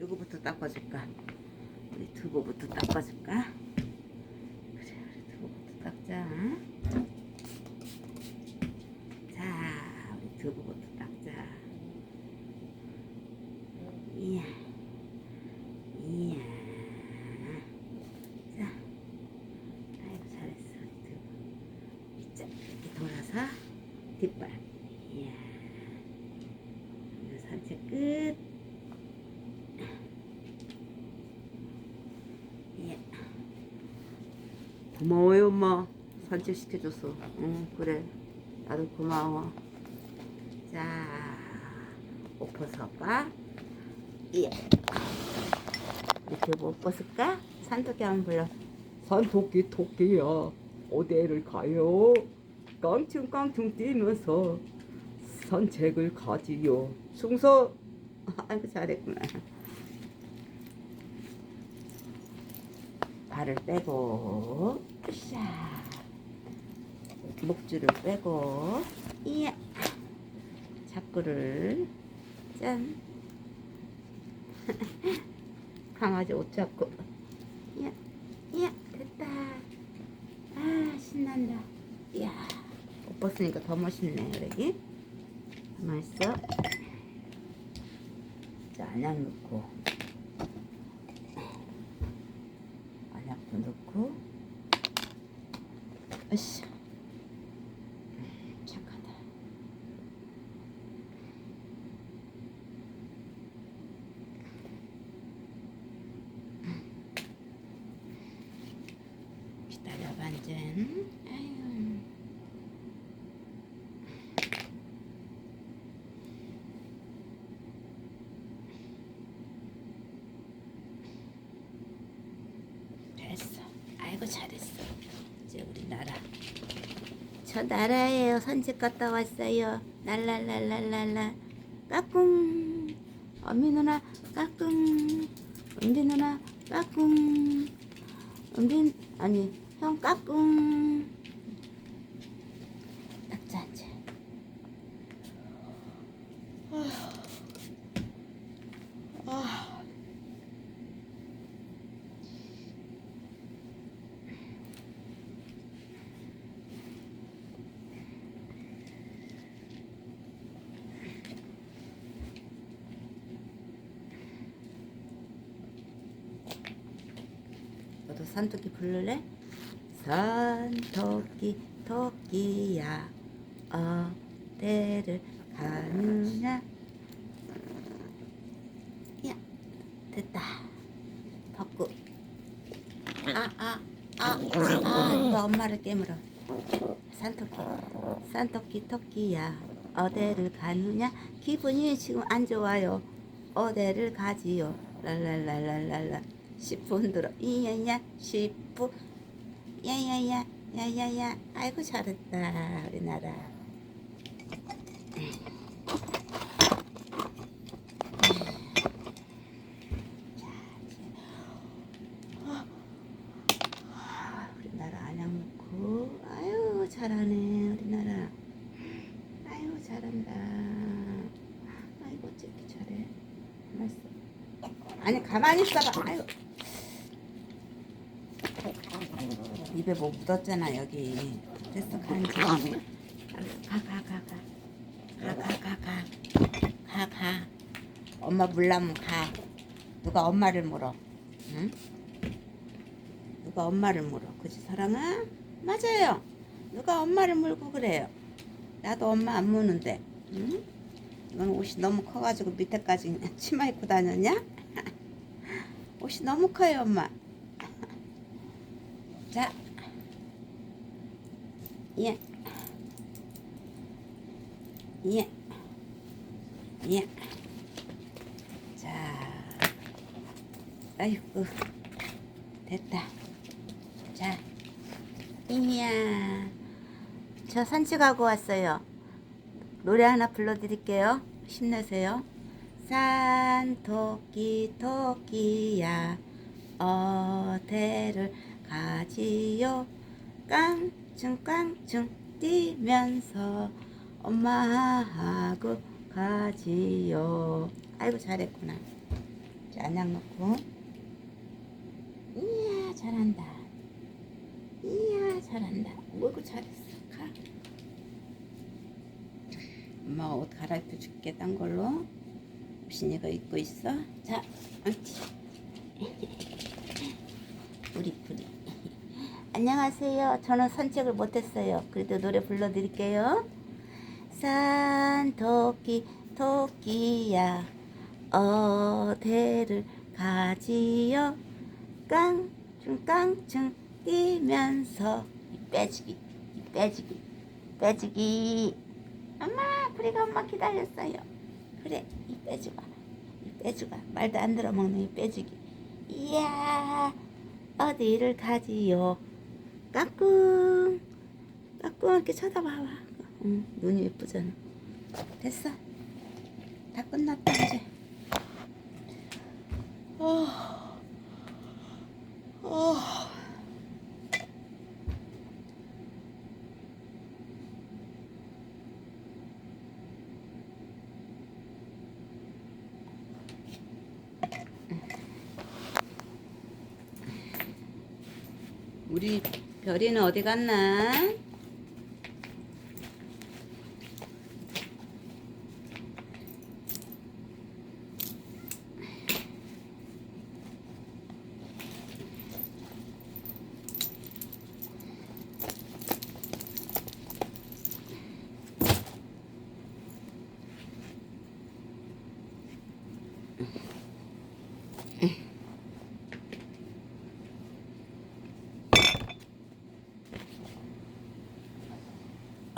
누구부터 닦아줄까? 우리 두부부터 닦아줄까? 그래, 우리 두부부터 닦자. 자, 우리 두부부터 닦자. 이야, 이야. 자, 아이고 잘했어, 우리 두부. 자, 이렇게 돌아서 뒷발. 이야. 산책 끝. 예. 고마워요 엄마. 산책 시켜줘서. 응 그래. 나도 고마워. 자옷 벗어봐. 예. 이렇게 못 벗을까? 산토끼 한번 불러. 산토끼 토끼야. 어디를 가요? 깡충깡충 뛰면서 산책을 가지요. 충서. 아이고 잘했구나 발을 빼고 으쌰 목줄을 빼고 이야. 자꾸를 짠. 강아지 옷 잡고. 이야 이야 됐다. 아 신난다. 이야. 옷 벗으니까 더 멋있네 여기 가만 있어. 자, 안약 넣고 안약도 넣고 으쌰 착하다 기다려 반전 아유 됐어. 아이고 잘했어. 저 나라예요. 산책 갔다 왔어요. 랄랄랄랄랄라. 까꿍. 엄미 누나 까꿍. 은비 누나 까꿍. 은비 아니 형 까꿍. 딱자 앉아. 너도 산토끼 부를래? 산토끼 토끼야 어디를 가느냐? 야 됐다. 벗고. 아아아아 아, 너 엄마를 깨물어. 산토끼 산토끼 토끼야 어디를 가느냐? 기분이 지금 안 좋아요. 어디를 가지요? 랄랄랄랄랄라 10분 들어. 이야야 10분. 야야야 야야야. 아이고 잘했다 우리나라. 우리나라 안약 먹고. 아유 잘하네 우리나라. 아유 잘한다. 아이고 어떻게 잘해? 맛있어. 아니 가만히 있어봐. 아유 입에 뭐 묻었잖아 여기. 됐어 간지 알았어 가가가가가가가 가. 엄마 물라면 가. 누가 엄마를 물어? 응? 누가 엄마를 물어? 그지 사랑아? 맞아요. 누가 엄마를 물고 그래요? 나도 엄마 안 무는데. 응? 넌 옷이 너무 커가지고 밑에까지 치마 입고 다녔냐? 옷이 너무 커요 엄마 자 예. 예. 예. 자. 아이고. 됐다. 자. 이야. 저 산책하고 왔어요. 노래 하나 불러드릴게요. 힘내세요. 산 토끼 토끼야 어디를 가지요 깡충깡충 뛰면서 엄마하고 가지요 아이고 잘했구나 자, 안약 넣고. 이야, 잘한다. 이야, 잘한다. 어이구, 잘했어. 가. 엄마가 옷 갈아입혀 줄게, 딴 걸로. 신이가 입고 있어. 자, 옳지. 우리 뿌리. 안녕하세요. 저는 산책을 못했어요. 그래도 노래 불러드릴게요. 산 토끼 토끼야 어디를 가지요? 깡충 깡충 뛰면서. 이 빼지기 이 빼지기 빼지기. 엄마 우리가 엄마 기다렸어요. 그래 이 빼주가 이 빼주가 말도 안 들어먹는 이 빼지기. 이야 어디를 가지요 까꿍. 까꿍 이렇게 쳐다봐봐. 응, 눈이 예쁘잖아. 됐어. 다 끝났다 이제. 어, 어. 우리 별이는 어디 갔나?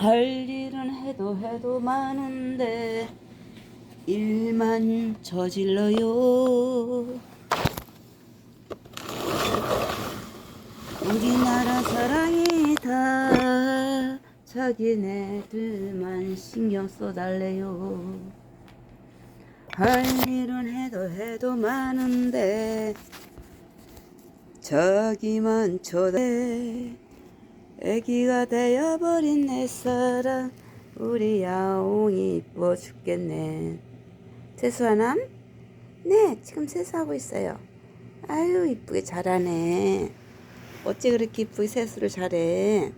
할 일은 해도 해도 많은데 일만 저질러요. 우리나라 사랑이 다 자기네들만 신경 써달래요. 할 일은 해도 해도 많은데 자기만 쳐대 애기가 되어버린 내 사랑. 우리 야옹이 이뻐 죽겠네. 세수하남? 네 지금 세수하고 있어요. 아유 이쁘게 잘하네. 어째 그렇게 이쁘게 세수를 잘해